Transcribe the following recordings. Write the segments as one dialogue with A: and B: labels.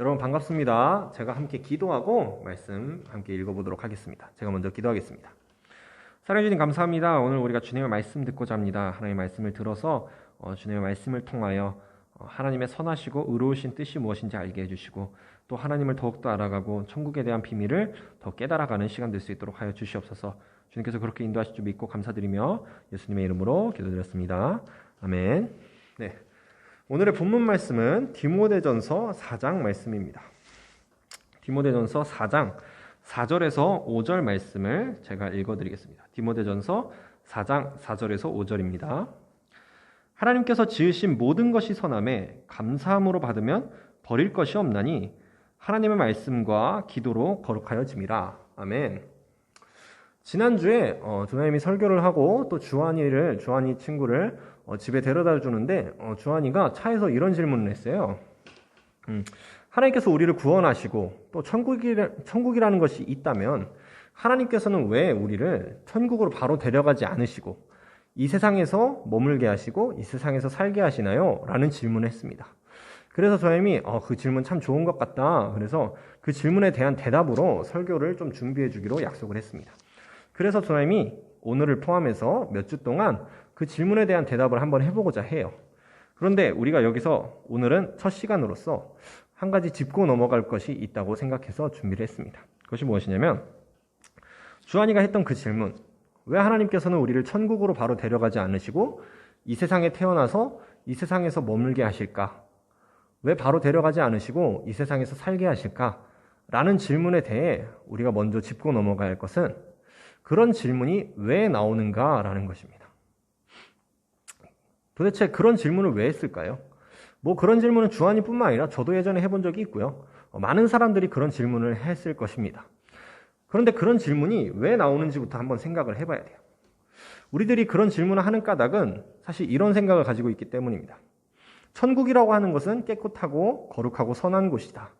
A: 여러분 반갑습니다. 제가 함께 기도하고 말씀 함께 읽어보도록 하겠습니다. 제가 먼저 기도하겠습니다. 사랑해 주님 감사합니다. 오늘 우리가 주님의 말씀 듣고자 합니다. 하나님의 말씀을 들어서 어, 주님의 말씀을 통하여 어, 하나님의 선하시고 의로우신 뜻이 무엇인지 알게 해주시고 또 하나님을 더욱더 알아가고 천국에 대한 비밀을 더 깨달아가는 시간 될 수 있도록 하여 주시옵소서. 주님께서 그렇게 인도하실 줄 믿고 감사드리며 예수님의 이름으로 기도드렸습니다. 아멘. 네. 오늘의 본문 말씀은 디모데전서 4장 말씀입니다. 디모데전서 4장 4절에서 5절 말씀을 제가 읽어드리겠습니다. 디모데전서 4장 4절에서 5절입니다. 하나님께서 지으신 모든 것이 선함에 감사함으로 받으면 버릴 것이 없나니 하나님의 말씀과 기도로 거룩하여 짐이라. 아멘. 지난주에 어, 조나님이 설교를 하고 또 주한이를 주한이 친구를 어, 집에 데려다 주는데 어, 주한이가 차에서 이런 질문을 했어요. 음, 하나님께서 우리를 구원하시고 또 천국이라, 천국이라는 것이 있다면 하나님께서는 왜 우리를 천국으로 바로 데려가지 않으시고 이 세상에서 머물게 하시고 이 세상에서 살게 하시나요? 라는 질문을 했습니다. 그래서 저님이 어, 그 질문 참 좋은 것 같다. 그래서 그 질문에 대한 대답으로 설교를 좀 준비해 주기로 약속을 했습니다. 그래서 조나님이 오늘을 포함해서 몇 주 동안 그 질문에 대한 대답을 한번 해보고자 해요. 그런데 우리가 여기서 오늘은 첫 시간으로서 한 가지 짚고 넘어갈 것이 있다고 생각해서 준비를 했습니다. 그것이 무엇이냐면 주한이가 했던 그 질문 왜 하나님께서는 우리를 천국으로 바로 데려가지 않으시고 이 세상에 태어나서 이 세상에서 머물게 하실까? 왜 바로 데려가지 않으시고 이 세상에서 살게 하실까? 라는 질문에 대해 우리가 먼저 짚고 넘어가야 할 것은 그런 질문이 왜 나오는가라는 것입니다. 도대체 그런 질문을 왜 했을까요? 뭐 그런 질문은 주한이뿐만 아니라 저도 예전에 해본 적이 있고요. 어, 많은 사람들이 그런 질문을 했을 것입니다. 그런데 그런 질문이 왜 나오는지부터 한번 생각을 해봐야 돼요. 우리들이 그런 질문을 하는 까닭은 사실 이런 생각을 가지고 있기 때문입니다. 천국이라고 하는 것은 깨끗하고 거룩하고 선한 곳이다.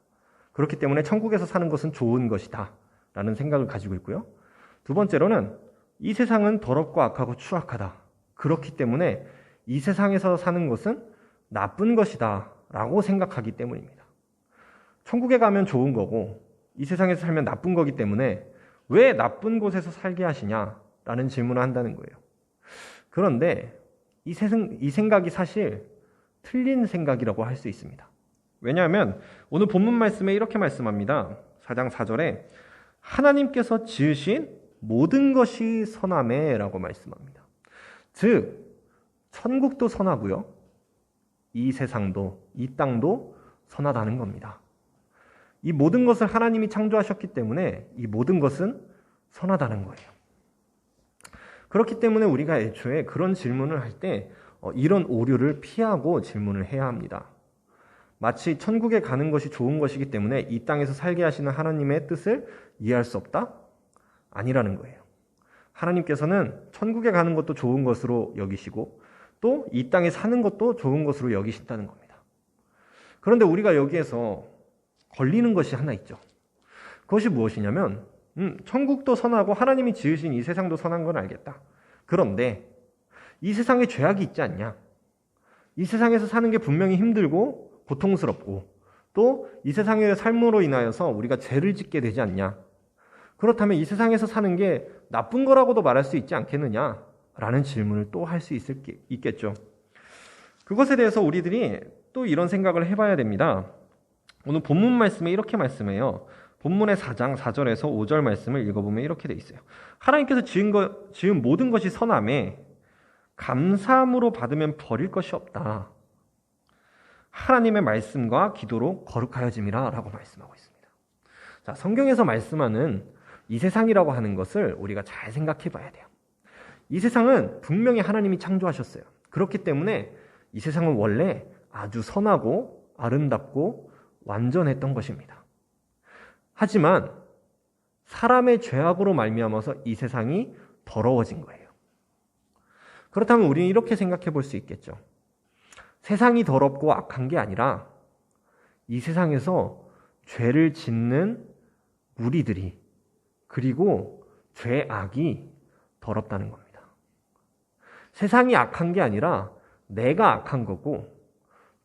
A: 그렇기 때문에 천국에서 사는 것은 좋은 것이다. 라는 생각을 가지고 있고요. 두 번째로는 이 세상은 더럽고 악하고 추악하다. 그렇기 때문에 이 세상에서 사는 것은 나쁜 것이다. 라고 생각하기 때문입니다. 천국에 가면 좋은 거고 이 세상에서 살면 나쁜 거기 때문에 왜 나쁜 곳에서 살게 하시냐? 라는 질문을 한다는 거예요. 그런데 이, 세상, 이 생각이 사실 틀린 생각이라고 할 수 있습니다. 왜냐하면 오늘 본문 말씀에 이렇게 말씀합니다. 4장 4절에 하나님께서 지으신 모든 것이 선함에라고 말씀합니다. 즉 천국도 선하고요. 이 세상도 이 땅도 선하다는 겁니다. 이 모든 것을 하나님이 창조하셨기 때문에 이 모든 것은 선하다는 거예요. 그렇기 때문에 우리가 애초에 그런 질문을 할때 어, 이런 오류를 피하고 질문을 해야 합니다. 마치 천국에 가는 것이 좋은 것이기 때문에 이 땅에서 살게 하시는 하나님의 뜻을 이해할 수 없다? 아니라는 거예요. 하나님께서는 천국에 가는 것도 좋은 것으로 여기시고 또 이 땅에 사는 것도 좋은 것으로 여기신다는 겁니다. 그런데 우리가 여기에서 걸리는 것이 하나 있죠. 그것이 무엇이냐면, 음, 천국도 선하고 하나님이 지으신 이 세상도 선한 건 알겠다. 그런데 이 세상에 죄악이 있지 않냐? 이 세상에서 사는 게 분명히 힘들고 고통스럽고 또 이 세상의 삶으로 인하여서 우리가 죄를 짓게 되지 않냐? 그렇다면 이 세상에서 사는 게 나쁜 거라고도 말할 수 있지 않겠느냐? 라는 질문을 또 할 수 있겠죠. 그것에 대해서 우리들이 또 이런 생각을 해봐야 됩니다. 오늘 본문 말씀에 이렇게 말씀해요. 본문의 4장 4절에서 5절 말씀을 읽어보면 이렇게 돼 있어요. 하나님께서 지은, 것, 지은 모든 것이 선함에 감사함으로 받으면 버릴 것이 없다. 하나님의 말씀과 기도로 거룩하여짐이라 라고 말씀하고 있습니다. 자, 성경에서 말씀하는 이 세상이라고 하는 것을 우리가 잘 생각해 봐야 돼요. 이 세상은 분명히 하나님이 창조하셨어요. 그렇기 때문에 이 세상은 원래 아주 선하고 아름답고 완전했던 것입니다. 하지만 사람의 죄악으로 말미암아서 이 세상이 더러워진 거예요. 그렇다면 우리는 이렇게 생각해 볼 수 있겠죠. 세상이 더럽고 악한 게 아니라 이 세상에서 죄를 짓는 무리들이 그리고 죄악이 더럽다는 겁니다. 세상이 악한 게 아니라 내가 악한 거고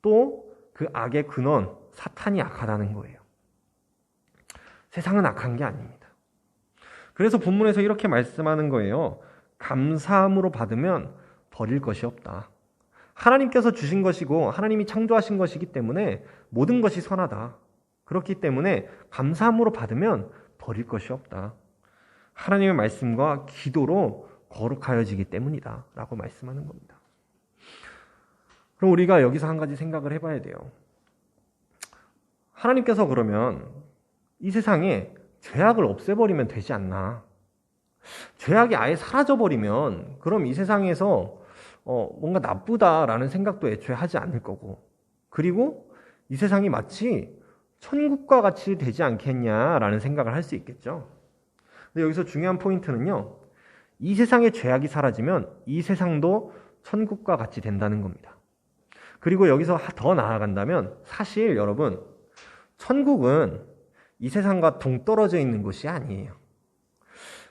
A: 또 그 악의 근원, 사탄이 악하다는 거예요. 세상은 악한 게 아닙니다. 그래서 본문에서 이렇게 말씀하는 거예요. 감사함으로 받으면 버릴 것이 없다. 하나님께서 주신 것이고 하나님이 창조하신 것이기 때문에 모든 것이 선하다. 그렇기 때문에 감사함으로 받으면 버릴 것이 없다. 하나님의 말씀과 기도로 거룩하여지기 때문이다. 라고 말씀하는 겁니다. 그럼 우리가 여기서 한 가지 생각을 해봐야 돼요. 하나님께서 그러면 이 세상에 죄악을 없애버리면 되지 않나. 죄악이 아예 사라져버리면 그럼 이 세상에서 어, 뭔가 나쁘다라는 생각도 애초에 하지 않을 거고 그리고 이 세상이 마치 천국과 같이 되지 않겠냐라는 생각을 할 수 있겠죠. 근데 여기서 중요한 포인트는요. 이 세상의 죄악이 사라지면 이 세상도 천국과 같이 된다는 겁니다. 그리고 여기서 더 나아간다면 사실 여러분 천국은 이 세상과 동떨어져 있는 곳이 아니에요.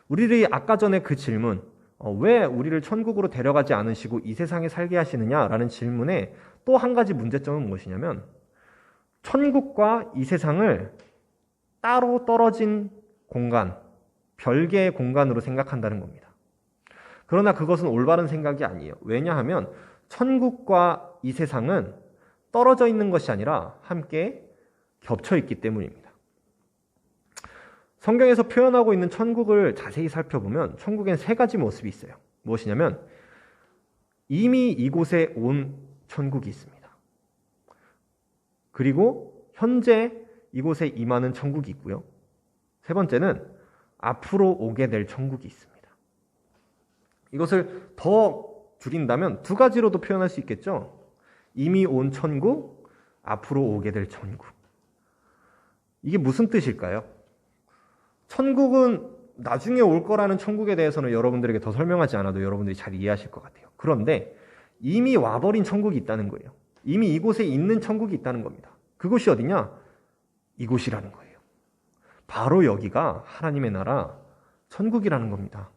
A: 우리들이 아까 전에 그 질문, 어, 왜 우리를 천국으로 데려가지 않으시고 이 세상에 살게 하시느냐라는 질문에 또 한 가지 문제점은 무엇이냐면 천국과 이 세상을 따로 떨어진 공간, 별개의 공간으로 생각한다는 겁니다. 그러나 그것은 올바른 생각이 아니에요. 왜냐하면 천국과 이 세상은 떨어져 있는 것이 아니라 함께 겹쳐 있기 때문입니다. 성경에서 표현하고 있는 천국을 자세히 살펴보면 천국엔 세 가지 모습이 있어요. 무엇이냐면 이미 이곳에 온 천국이 있습니다. 그리고 현재 이곳에 임하는 천국이 있고요. 세 번째는 앞으로 오게 될 천국이 있습니다. 이것을 더 줄인다면 두 가지로도 표현할 수 있겠죠. 이미 온 천국, 앞으로 오게 될 천국. 이게 무슨 뜻일까요? 천국은 나중에 올 거라는 천국에 대해서는 여러분들에게 더 설명하지 않아도 여러분들이 잘 이해하실 것 같아요. 그런데 이미 와버린 천국이 있다는 거예요. 이미 이곳에 있는 천국이 있다는 겁니다. 그곳이 어디냐? 이곳이라는 거예요. 바로 여기가 하나님의 나라 천국이라는 겁니다.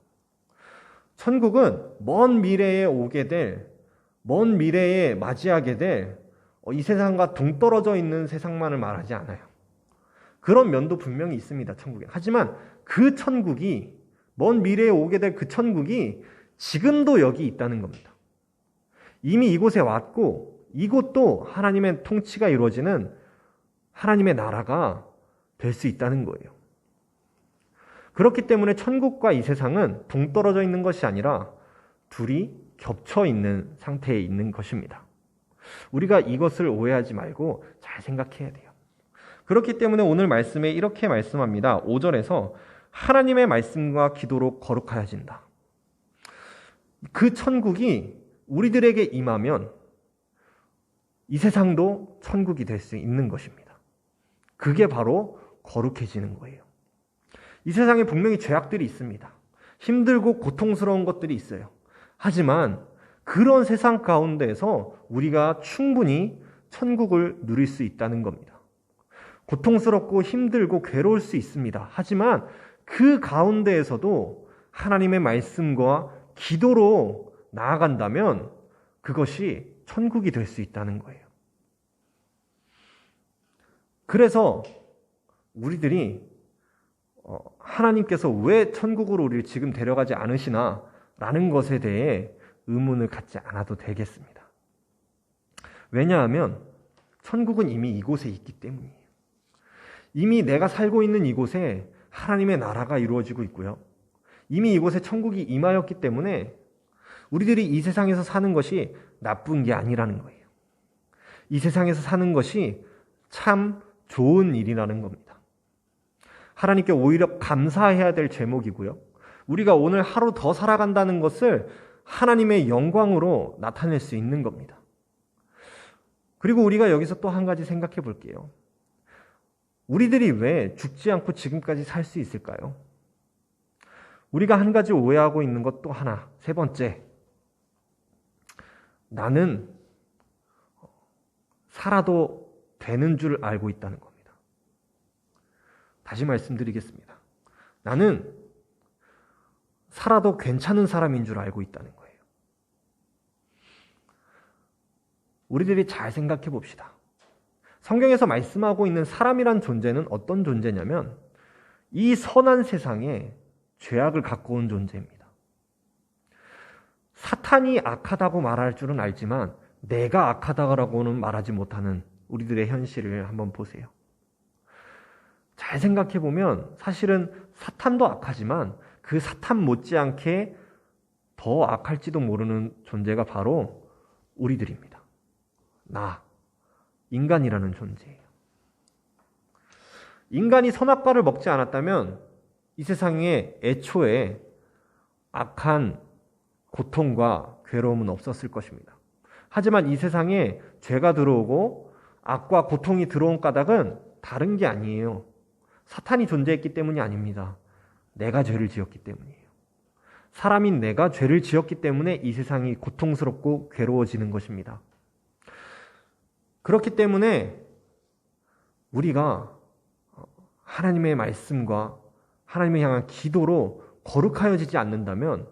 A: 천국은 먼 미래에 오게 될, 먼 미래에 맞이하게 될이 어, 세상과 동떨어져 있는 세상만을 말하지 않아요. 그런 면도 분명히 있습니다, 천국에. 하지만 그 천국이, 먼 미래에 오게 될 그 천국이 지금도 여기 있다는 겁니다. 이미 이곳에 왔고, 이곳도 하나님의 통치가 이루어지는 하나님의 나라가 될 수 있다는 거예요. 그렇기 때문에 천국과 이 세상은 동떨어져 있는 것이 아니라 둘이 겹쳐 있는 상태에 있는 것입니다. 우리가 이것을 오해하지 말고 잘 생각해야 돼요. 그렇기 때문에 오늘 말씀에 이렇게 말씀합니다. 5절에서 하나님의 말씀과 기도로 거룩하여진다. 그 천국이 우리들에게 임하면 이 세상도 천국이 될 수 있는 것입니다. 그게 바로 거룩해지는 거예요. 이 세상에 분명히 죄악들이 있습니다. 힘들고 고통스러운 것들이 있어요. 하지만 그런 세상 가운데에서 우리가 충분히 천국을 누릴 수 있다는 겁니다. 고통스럽고 힘들고 괴로울 수 있습니다. 하지만 그 가운데에서도 하나님의 말씀과 기도로 나아간다면 그것이 천국이 될 수 있다는 거예요. 그래서 우리들이 어, 하나님께서 왜 천국으로 우리를 지금 데려가지 않으시나 라는 것에 대해 의문을 갖지 않아도 되겠습니다. 왜냐하면 천국은 이미 이곳에 있기 때문이에요. 이미 내가 살고 있는 이곳에 하나님의 나라가 이루어지고 있고요. 이미 이곳에 천국이 임하였기 때문에 우리들이 이 세상에서 사는 것이 나쁜 게 아니라는 거예요. 이 세상에서 사는 것이 참 좋은 일이라는 겁니다. 하나님께 오히려 감사해야 될 제목이고요. 우리가 오늘 하루 더 살아간다는 것을 하나님의 영광으로 나타낼 수 있는 겁니다. 그리고 우리가 여기서 또 한 가지 생각해 볼게요. 우리들이 왜 죽지 않고 지금까지 살 수 있을까요? 우리가 한 가지 오해하고 있는 것 또 하나. 세 번째. 나는 살아도 되는 줄 알고 있다는 겁니 다. 다시 말씀드리겠습니다. 나는 살아도 괜찮은 사람인 줄 알고 있다는 거예요. 우리들이 잘 생각해 봅시다. 성경에서 말씀하고 있는 사람이란 존재는 어떤 존재냐면 이 선한 세상에 죄악을 갖고 온 존재입니다. 사탄이 악하다고 말할 줄은 알지만 내가 악하다고는 말하지 못하는 우리들의 현실을 한번 보세요. 잘 생각해 보면 사실은 사탄도 악하지만 그 사탄 못지않게 더 악할지도 모르는 존재가 바로 우리들입니다. 나, 인간이라는 존재예요. 인간이 선악과를 먹지 않았다면 이 세상에 애초에 악한 고통과 괴로움은 없었을 것입니다. 하지만 이 세상에 죄가 들어오고 악과 고통이 들어온 까닭은 다른 게 아니에요. 사탄이 존재했기 때문이 아닙니다. 내가 죄를 지었기 때문이에요. 사람인 내가 죄를 지었기 때문에 이 세상이 고통스럽고 괴로워지는 것입니다. 그렇기 때문에 우리가 하나님의 말씀과 하나님을 향한 기도로 거룩하여지지 않는다면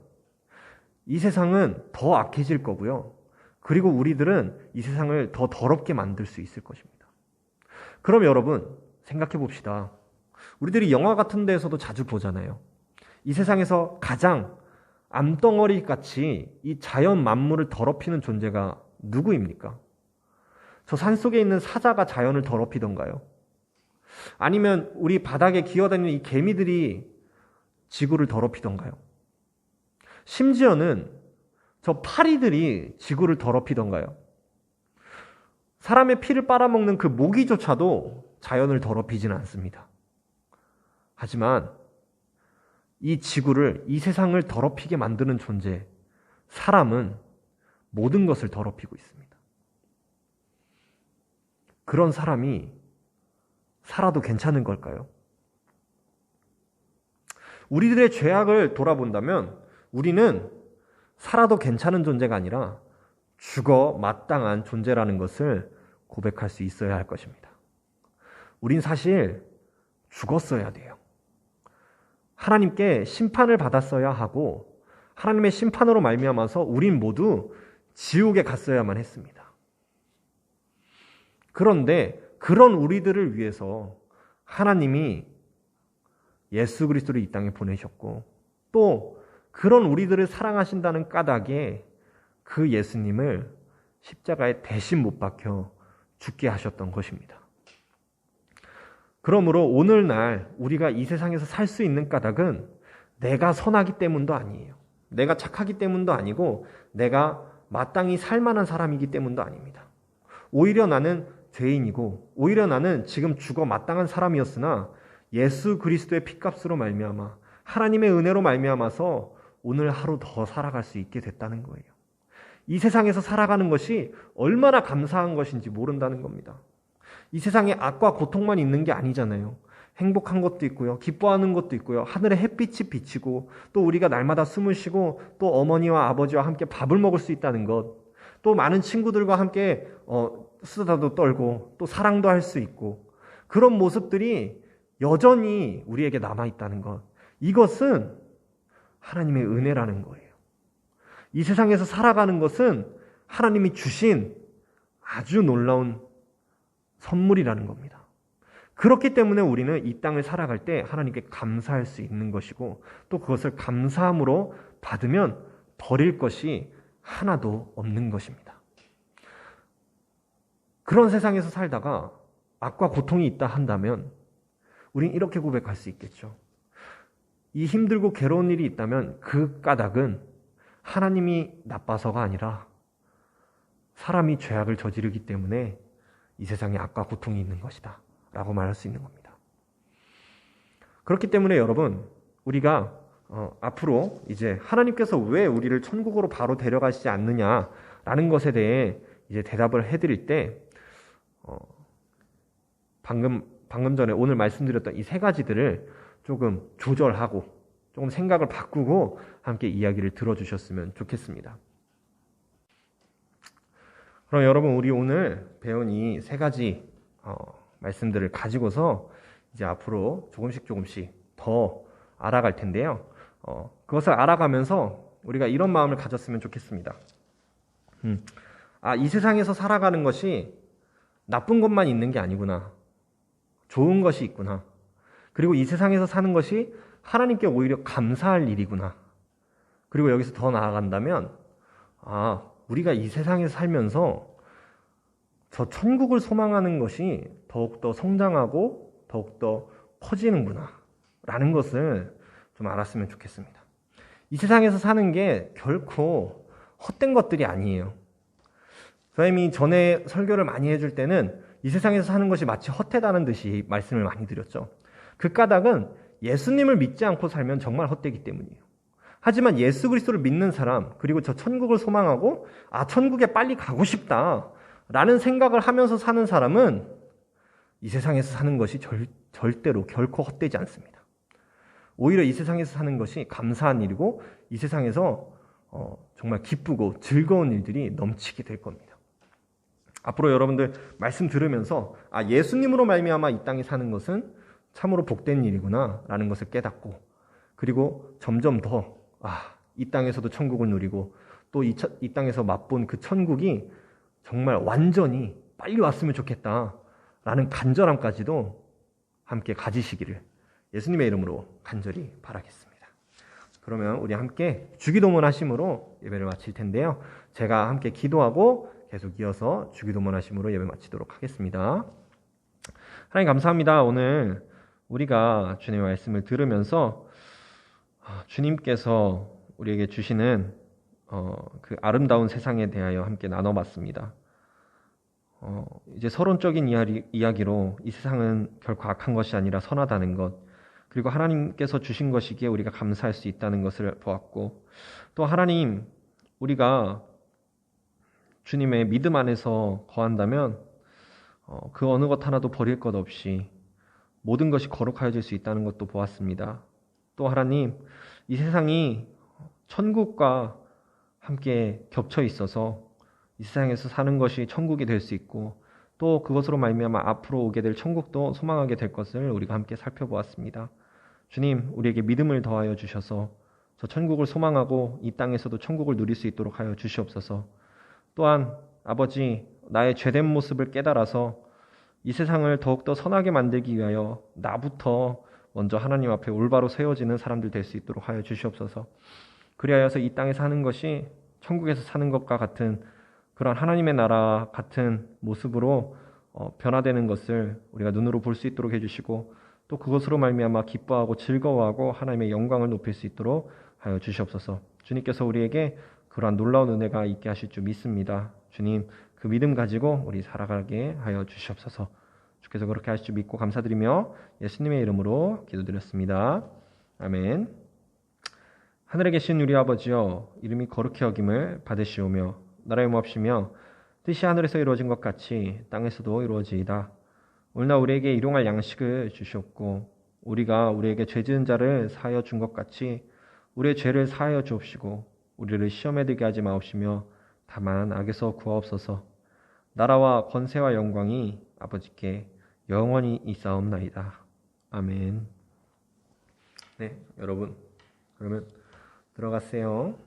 A: 이 세상은 더 악해질 거고요. 그리고 우리들은 이 세상을 더 더럽게 만들 수 있을 것입니다. 그럼 여러분, 생각해 봅시다. 우리들이 영화 같은 데에서도 자주 보잖아요. 이 세상에서 가장 암덩어리 같이 이 자연 만물을 더럽히는 존재가 누구입니까? 저 산 속에 있는 사자가 자연을 더럽히던가요? 아니면 우리 바닥에 기어다니는 이 개미들이 지구를 더럽히던가요? 심지어는 저 파리들이 지구를 더럽히던가요? 사람의 피를 빨아먹는 그 모기조차도 자연을 더럽히지는 않습니다. 하지만 이 지구를, 이 세상을 더럽히게 만드는 존재, 사람은 모든 것을 더럽히고 있습니다. 그런 사람이 살아도 괜찮은 걸까요? 우리들의 죄악을 돌아본다면 우리는 살아도 괜찮은 존재가 아니라 죽어 마땅한 존재라는 것을 고백할 수 있어야 할 것입니다. 우린 사실 죽었어야 돼요. 하나님께 심판을 받았어야 하고 하나님의 심판으로 말미암아서 우린 모두 지옥에 갔어야만 했습니다. 그런데 그런 우리들을 위해서 하나님이 예수 그리스도를 이 땅에 보내셨고 또 그런 우리들을 사랑하신다는 까닭에 그 예수님을 십자가에 대신 못 박혀 죽게 하셨던 것입니다. 그러므로 오늘날 우리가 이 세상에서 살 수 있는 까닭은 내가 선하기 때문도 아니에요. 내가 착하기 때문도 아니고 내가 마땅히 살 만한 사람이기 때문도 아닙니다. 오히려 나는 죄인이고 오히려 나는 지금 죽어 마땅한 사람이었으나 예수 그리스도의 피값으로 말미암아 하나님의 은혜로 말미암아서 오늘 하루 더 살아갈 수 있게 됐다는 거예요. 이 세상에서 살아가는 것이 얼마나 감사한 것인지 모른다는 겁니다. 이 세상에 악과 고통만 있는 게 아니잖아요. 행복한 것도 있고요. 기뻐하는 것도 있고요. 하늘에 햇빛이 비치고 또 우리가 날마다 숨을 쉬고 또 어머니와 아버지와 함께 밥을 먹을 수 있다는 것. 또 많은 친구들과 함께 어, 수다도 떨고 또 사랑도 할 수 있고 그런 모습들이 여전히 우리에게 남아 있다는 것. 이것은 하나님의 은혜라는 거예요. 이 세상에서 살아가는 것은 하나님이 주신 아주 놀라운 선물이라는 겁니다. 그렇기 때문에 우리는 이 땅을 살아갈 때 하나님께 감사할 수 있는 것이고 또 그것을 감사함으로 받으면 버릴 것이 하나도 없는 것입니다. 그런 세상에서 살다가 악과 고통이 있다 한다면 우린 이렇게 고백할 수 있겠죠. 이 힘들고 괴로운 일이 있다면 그 까닭은 하나님이 나빠서가 아니라 사람이 죄악을 저지르기 때문에 이 세상에 악과 고통이 있는 것이다. 라고 말할 수 있는 겁니다. 그렇기 때문에 여러분, 우리가 어, 앞으로 이제 하나님께서 왜 우리를 천국으로 바로 데려가시지 않느냐라는 것에 대해 이제 대답을 해드릴 때, 어, 방금, 방금 전에 오늘 말씀드렸던 이 세 가지들을 조금 조절하고 조금 생각을 바꾸고 함께 이야기를 들어주셨으면 좋겠습니다. 그럼 여러분 우리 오늘 배운 이 세 가지 어, 말씀들을 가지고서 이제 앞으로 조금씩 조금씩 더 알아갈 텐데요. 어, 그것을 알아가면서 우리가 이런 마음을 가졌으면 좋겠습니다. 음, 아, 이 세상에서 살아가는 것이 나쁜 것만 있는 게 아니구나. 좋은 것이 있구나. 그리고 이 세상에서 사는 것이 하나님께 오히려 감사할 일이구나. 그리고 여기서 더 나아간다면, 아, 우리가 이 세상에서 살면서 저 천국을 소망하는 것이 더욱더 성장하고 더욱더 커지는구나. 라는 것을 좀 알았으면 좋겠습니다. 이 세상에서 사는 게 결코 헛된 것들이 아니에요. 선생님이 전에 설교를 많이 해줄 때는 이 세상에서 사는 것이 마치 헛되다는 듯이 말씀을 많이 드렸죠. 그 까닭은 예수님을 믿지 않고 살면 정말 헛되기 때문이에요. 하지만 예수 그리스도를 믿는 사람, 그리고 저 천국을 소망하고, 아, 천국에 빨리 가고 싶다. 라는 생각을 하면서 사는 사람은 이 세상에서 사는 것이 절, 절대로 결코 헛되지 않습니다. 오히려 이 세상에서 사는 것이 감사한 일이고, 이 세상에서 어, 정말 기쁘고 즐거운 일들이 넘치게 될 겁니다. 앞으로 여러분들 말씀 들으면서 아 예수님으로 말미암아 이 땅에 사는 것은 참으로 복된 일이구나라는 것을 깨닫고 그리고 점점 더 아, 이 땅에서도 천국을 누리고 또 이 이 땅에서 맛본 그 천국이 정말 완전히 빨리 왔으면 좋겠다라는 간절함까지도 함께 가지시기를 예수님의 이름으로 간절히 바라겠습니다. 그러면 우리 함께 주기도문 하심으로 예배를 마칠 텐데요. 제가 함께 기도하고 계속 이어서 주기도문 하심으로 예배 마치도록 하겠습니다. 하나님 감사합니다. 오늘 우리가 주님의 말씀을 들으면서 아, 주님께서 우리에게 주시는 어, 그 아름다운 세상에 대하여 함께 나눠봤습니다. 어, 이제 서론적인 이야기, 이야기 로 이 세상은 결코 악한 것이 아니라 선하다는 것, 그리고 하나님께서 주신 것이기에 우리가 감사할 수 있다는 것을 보았고, 또 하나님, 우리가 주님의 믿음 안에서 거한다면, 어, 그 어느 것 하나도 버릴 것 없이 모든 것이 거룩하여질 수 있다는 것도 보았습니다. 또 하나님, 이 세상이 천국과 함께 겹쳐 있어서 이 세상에서 사는 것이 천국이 될 수 있고 또 그것으로 말미암아 앞으로 오게 될 천국도 소망하게 될 것을 우리가 함께 살펴보았습니다. 주님, 우리에게 믿음을 더하여 주셔서 저 천국을 소망하고 이 땅에서도 천국을 누릴 수 있도록 하여 주시옵소서. 또한 아버지, 나의 죄된 모습을 깨달아서 이 세상을 더욱더 선하게 만들기 위하여 나부터 먼저 하나님 앞에 올바로 세워지는 사람들 될 수 있도록 하여 주시옵소서. 그리하여서 이 땅에 사는 것이 천국에서 사는 것과 같은 그런 하나님의 나라 같은 모습으로 어, 변화되는 것을 우리가 눈으로 볼 수 있도록 해주시고 또 그것으로 말미암아 기뻐하고 즐거워하고 하나님의 영광을 높일 수 있도록 하여 주시옵소서. 주님께서 우리에게 그러한 놀라운 은혜가 있게 하실 줄 믿습니다. 주님 그 믿음 가지고 우리 살아가게 하여 주시옵소서. 주께서 그렇게 하실 줄 믿고 감사드리며 예수님의 이름으로 기도드렸습니다. 아멘. 하늘에 계신 우리 아버지여 이름이 거룩히 여김을 받으시오며 나라의 모합시며 뜻이 하늘에서 이루어진 것 같이 땅에서도 이루어지이다. 오늘날 우리에게 일용할 양식을 주시옵고 우리가 우리에게 죄 지은 자를 사하여 준 것 같이 우리의 죄를 사하여 주옵시고 우리를 시험에 들게 하지 마옵시며 다만 악에서 구하옵소서. 나라와 권세와 영광이 아버지께 영원히 있사옵나이다. 아멘. 네, 여러분. 그러면 들어가세요.